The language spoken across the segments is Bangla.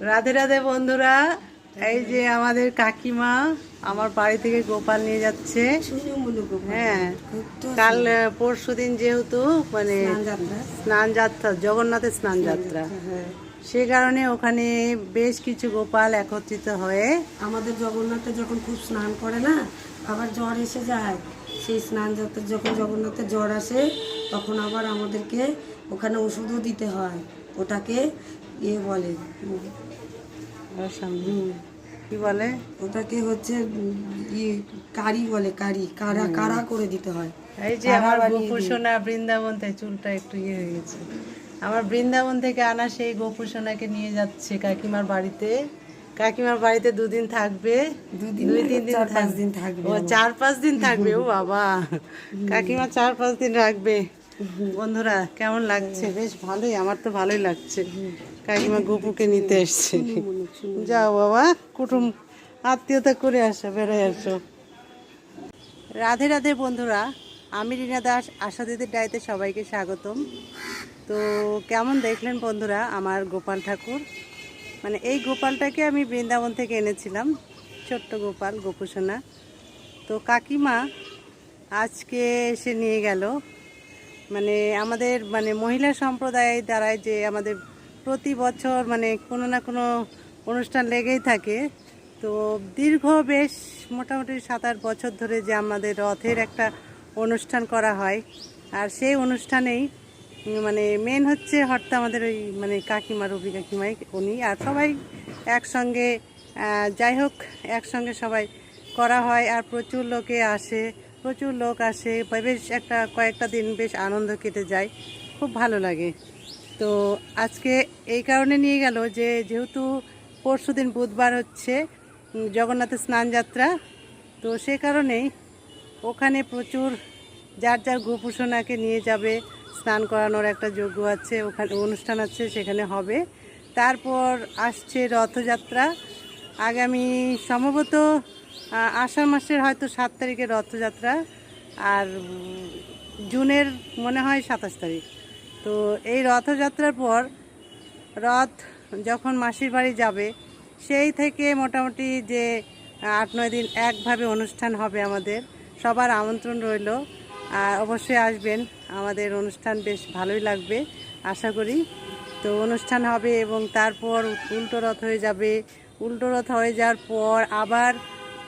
রাধে রাধে বন্ধুরা এই যে আমাদের কাকিমা আমার বাড়ি থেকে গোপাল নিয়ে যাচ্ছে। হ্যাঁ কাল পরশু দিন যেহেতু মানে স্নান যাত্রা জগন্নাথের স্নান যাত্রা সে কারণে ওখানে বেশ কিছু গোপাল একত্রিত হয়ে আমাদের জগন্নাথে যখন খুব স্নান করে না আবার জ্বর এসে যায় সেই স্নান যাত্রা যখন জগন্নাথের জ্বর আসে তখন আবার আমাদেরকে ওখানে ওষুধও দিতে হয়। ওটাকে ইয়ে বলে সামনে। কি বলে? ওটাকে হচ্ছে ইয়ে কারি বলে কারি। কারা কারা করে দিতে হয়? এই যে আমার গোপুসোনা বৃন্দাবন থেকে চুলটা একটু ইয়ে হয়ে গেছে। আমার বৃন্দাবন থেকে আনা সেই গোপুসোনাকে নিয়ে যাচ্ছে কাকিমার বাড়িতে। কাকিমার বাড়িতে দুদিন থাকবে। দুদিন দুই তিন দিন পাঁচ দিন থাকবে ও চার পাঁচ দিন থাকবে। ও বাবা। কাকিমা চার পাঁচ দিন রাখবে। বন্ধুরা কেমন লাগছে? বেশ ভালোই আমার তো ভালোই লাগছে। কাকিমা গোপুকে নিতে এসছে। যাও বাবা, কুটুম আত্মীয়তা করে আসো বেড়ে আসো। রাধে রাধে বন্ধুরা, আমি রিনা দাস, আশা দিদির ডায়েতে সবাইকে স্বাগতম। তো কেমন দেখলেন বন্ধুরা আমার গোপাল ঠাকুর? মানে এই গোপালটাকে আমি বৃন্দাবন থেকে এনেছিলাম, ছোট্ট গোপাল, গোপুসোনা। তো কাকিমা আজকে এসে নিয়ে গেল। মানে আমাদের মানে মহিলা সম্প্রদায়ের দ্বারায় যে আমাদের প্রতি বছর মানে কোনো না কোনো অনুষ্ঠান লেগেই থাকে। তো দীর্ঘ বেশ মোটামুটি সাত আট বছর ধরে যে আমাদের রথের একটা অনুষ্ঠান করা হয়। আর সেই অনুষ্ঠানেই মানে মেন হচ্ছে হর্তা আমাদের ওই মানে কাকিমা, রবি কাকিমাই, উনি আর সবাই একসঙ্গে যাই হোক, একসঙ্গে সবাই করা হয় আর প্রচুর লোকে আসে, প্রচুর লোক আসে, বেশ একটা কয়েকটা দিন বেশ আনন্দ কেটে যায়। খুব ভালো লাগে। তো আজকে এই কারণে নিয়ে গেল যে যেহেতু পরশু দিন বুধবার হচ্ছে জগন্নাথের স্নানযাত্রা তো সে কারণেই ওখানে প্রচুর যার যার গোপুসোনাকে নিয়ে যাবে, স্নান করানোর একটা যোগ্য আছে, ওখানে অনুষ্ঠান আছে, সেখানে হবে। তারপর আসছে রথযাত্রা। আগামী সম্ভবত আষাঢ় মাসের হয়তো সাত তারিখে রথযাত্রা, আর জুনের মনে হয় সাতাশ তারিখ। তো এই রথযাত্রার পর রথ যখন মাসির বাড়ি যাবে, সেই থেকে মোটামুটি যে আট, নয় দিন একভাবে অনুষ্ঠান হবে আমাদের। সবার আমন্ত্রণ রইল। আর অবশ্যই আসবেন। আমাদের অনুষ্ঠান বেশ ভালোই লাগবে, আশা করি। তো অনুষ্ঠান হবে এবং তারপর উল্টো রথ হয়ে যাবে। উল্টো রথ হয়ে যাওয়ার পর আবার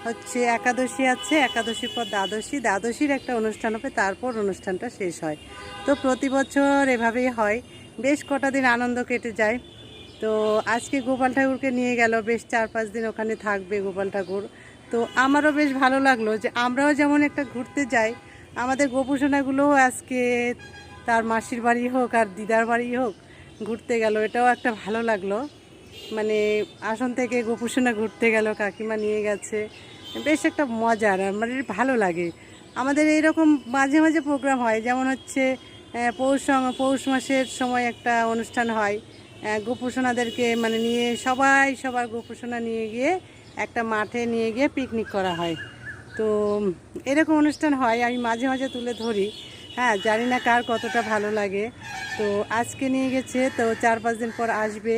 হচ্ছে একাদশী আছে একাদশীর পর দ্বাদশী। দ্বাদশীর একটা অনুষ্ঠান হবে, তারপর অনুষ্ঠানটা শেষ হয়। তো প্রতি বছর এভাবেই হয়। বেশ কটা দিন আনন্দ কেটে যায়। তো আজকে গোপাল ঠাকুরকে নিয়ে গেল, বেশ চার পাঁচ দিন ওখানে থাকবে গোপাল ঠাকুর। তো আমারও বেশ ভালো লাগল যে আমরাও যেমন একটা ঘুরতে যাই, আমাদের গোপুসোনাগুলোও আজকে তার মাসির বাড়ি হোক আর দিদার বাড়ি হোক, ঘুরতে গেল। এটাও একটা ভালো লাগল। মানে আসন থেকে গোপুসোনা ঘুরতে গেল, কাকিমা নিয়ে গেছে। বেশ একটা মজার মানে ভালো লাগে। আমাদের এইরকম মাঝে মাঝে প্রোগ্রাম হয়, যেমন হচ্ছে পৌষ পৌষ মাসের সময় একটা অনুষ্ঠান হয়। গোপুসোনাদেরকে মানে নিয়ে সবাই, সবার গোপুসোনা নিয়ে গিয়ে একটা মাঠে নিয়ে গিয়ে পিকনিক করা হয়। তো এরকম অনুষ্ঠান হয়, আমি মাঝে মাঝে তুলে ধরি। হ্যাঁ জানি না কার কতটা ভালো লাগে। তো আজকে নিয়ে গেছে, তো চার পাঁচ দিন পর আসবে।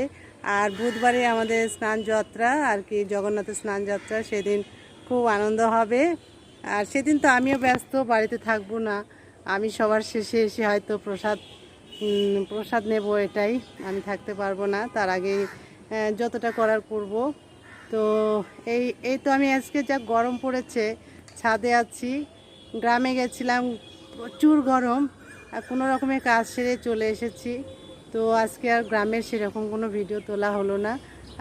আর বুধবারে আমাদের স্নান যাত্রা, আর কি জগন্নাথের স্নান যাত্রা, সেদিন খুব আনন্দ হবে। আর সেদিন তো আমিও ব্যস্ত, বাড়িতে থাকব না। আমি সবার শেষে এসে হয়তো প্রসাদ প্রসাদ নেব এটাই। আমি থাকতে পারব না, তার আগে যতটা করার করব। তো এই এই তো আমি আজকে যা গরম পড়েছে, ছাদে আছি, গ্রামে গেছিলাম প্রচুর গরম, আর কোনো রকমের কাজ সেরে চলে এসেছি। তো আজকে আর গ্রামের সেরকম কোনো ভিডিও তোলা হলো না।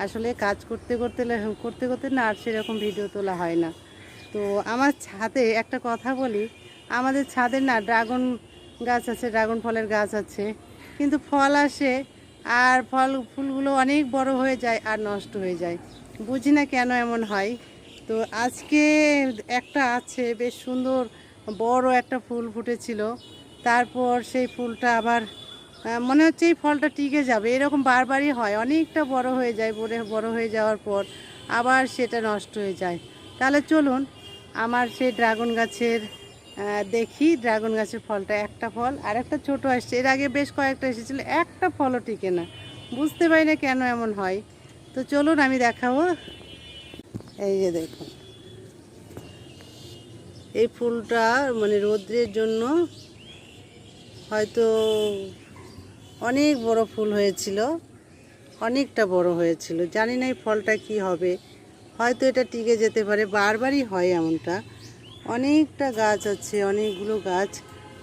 আসলে কাজ করতে করতে করতে করতে না আর সেরকম ভিডিও তোলা হয় না। তো আমার ছাদে একটা কথা বলি, আমাদের ছাদে না ড্রাগন গাছ আছে, ড্রাগন ফলের গাছ আছে। কিন্তু ফল আসে আর ফল, ফুলগুলো অনেক বড় হয়ে যায় আর নষ্ট হয়ে যায়। বুঝি না কেন এমন হয়। তো আজকে একটা আছে, বেশ সুন্দর বড় একটা ফুল ফুটেছিল। তারপর সেই ফুলটা আবার মনে হচ্ছে এই ফলটা টিকে যাবে। এরকম বারবারই হয়। অনেকটা বড় হয়ে যায় বড় বড় হয়ে যাওয়ার পর আবার সেটা নষ্ট হয়ে যায়। তাহলে চলুন, আমার সেই ড্রাগন গাছের দেখি ড্রাগন গাছের ফলটা একটা ফল আর একটা ছোটো আসছে। এর আগে বেশ কয়েকটা এসেছিল, একটা ফলও টিকে না। বুঝতে পারি না কেন এমন হয়। তো চলুন, আমি দেখাবো। এই যে দেখুন। এই ফুলটা মানে রৌদ্রের জন্য হয়তো অনেক বড় ফুল হয়েছিল, অনেকটা বড় হয়েছিল। জানি না এই ফলটা কি হবে। হয়তো এটা টিকে যেতে পারে, বারবারই হয় এমনটা। অনেকটা গাছ আছে, অনেকগুলো গাছ।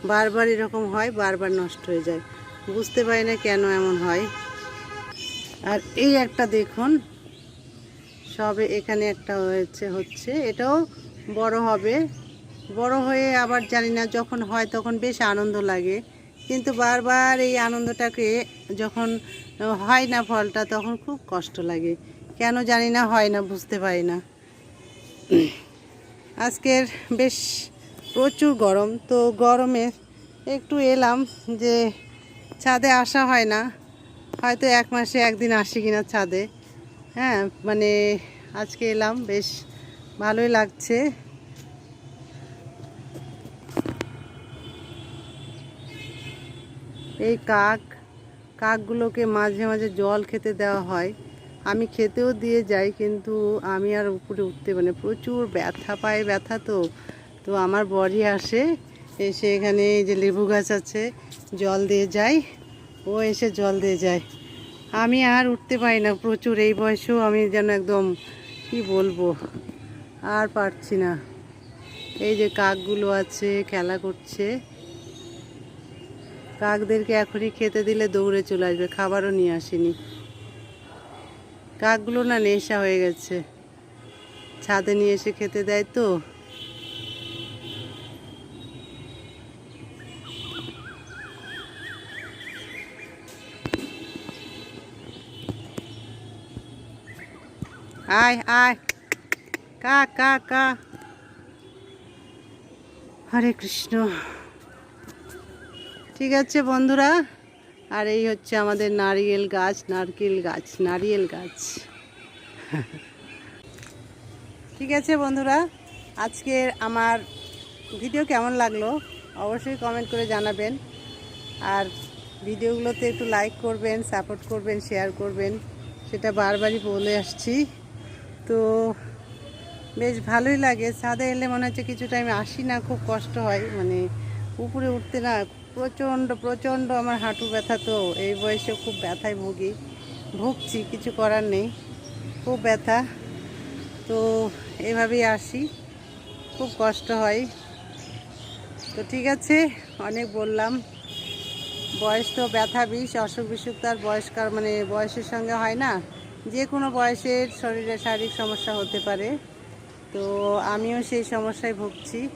বারবার এরকম হয়, বারবার নষ্ট হয়ে যায়। বুঝতে পারি না কেন এমন হয়। আর এই একটা দেখুন, সবে এখানে একটা হয়েছে, হচ্ছে। এটাও বড় হবে। বড় হয়ে আবার জানি না যখন হয় তখন বেশ আনন্দ লাগে। কিন্তু বারবার এই আনন্দটাকে যখন হয় না ফলটা, তখন খুব কষ্ট লাগে। কেন জানি না, হয় না, বুঝতে পারি না। আজকের বেশ প্রচুর গরম। তো গরমে একটু এলাম যে ছাদে আসা হয় না। হয়তো এক মাসে একদিন আসি কিনা ছাদে। হ্যাঁ মানে আজকে এলাম, বেশ ভালোই লাগছে। এই কাক, কাকগুলোকে মাঝে মাঝে জল খেতে দেওয়া হয়। আমি খেতেও দিয়ে যাই, কিন্তু আমি আর উপরে উঠতে মানে প্রচুর ব্যথা, পায়ে ব্যথা তো। তো আমার বড়ি আসে, এসে এখানে এই যে লেবু গাছ আছে, জল দিয়ে যায় ও এসে জল দিয়ে যায়। আমি আর উঠতে পারি না, প্রচুর। এই বয়সেও আমি যেন একদম, কি বলব, আর পারছি না। এই যে কাকগুলো আছে, খেলা করছে। কাকদেরকে এখনই খেতে দিলে দৌড়ে চলে আসবে, খাবারও নিয়ে আসেনি। কাকগুলো না নেশা হয়ে গেছে। ছাদে নিয়ে এসে খেতে দেয় তো। আয় আয়। কা কা কা। হরে কৃষ্ণ। ঠিক আছে, বন্ধুরা। আর এই হচ্ছে আমাদের নারিয়েল গাছ, নারকেল গাছ, নারিয়েল গাছ। ঠিক আছে, বন্ধুরা। আজকের আমার ভিডিও কেমন লাগল অবশ্যই কমেন্ট করে জানাবেন। আর ভিডিওগুলোতে একটু লাইক করবেন সাপোর্ট করবেন শেয়ার করবেন। সেটা বারবারই বলে আসছি। তো বেশ ভালোই লাগে। ছাদে এলে মনে হচ্ছে কিছু টাইম আসি না, খুব কষ্ট হয়। মানে উপরে উঠতে না প্রচণ্ড প্রচণ্ড আমার হাঁটু ব্যথা তো। এই বয়সে খুব ব্যথায় ভুগি। ভুগছি, কিছু করার নেই। খুব ব্যথা। তো এভাবেই আসি। খুব কষ্ট হয়। তো ঠিক আছে, অনেক বললাম। বয়স তো ব্যথা বিষ, অসুখ বিসুখ তার বয়স্কার মানে বয়সের সঙ্গে হয় না। যে কোনো বয়সের শরীরে শারীরিক সমস্যা হতে পারে। তো আমিও সেই সমস্যায় ভুগছি।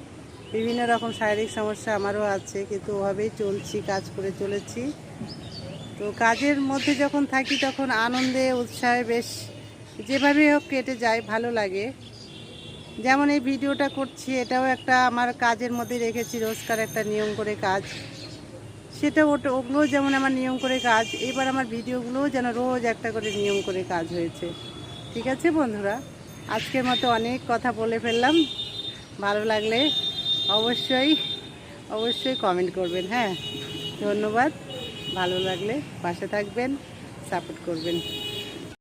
বিভিন্ন রকম শারীরিক সমস্যা আমারও আছে, কিন্তু ওভাবেই চলছি, কাজ করে চলেছি। তো কাজের মধ্যে যখন থাকি তখন আনন্দে, উৎসাহে বেশ যেভাবে হোক কেটে যায়, ভালো লাগে। যেমন এই ভিডিওটা করছি, এটাও একটা আমার কাজের মধ্যে রেখেছি, রোজকার একটা নিয়ম করে কাজ। সেটা ওটা, ওগুলোও যেমন আমার নিয়ম করে কাজ, এবার আমার ভিডিওগুলোও যেন রোজ একটা করে নিয়ম করে কাজ হয়েছে। ঠিক আছে বন্ধুরা? আজকের মতো অনেক কথা বলে ফেললাম। ভালো লাগলে অবশ্যই অবশ্যই কমেন্ট করবেন হ্যাঁ? ধন্যবাদ ভালো লাগলে পাশে থাকবেন সাপোর্ট করবেন।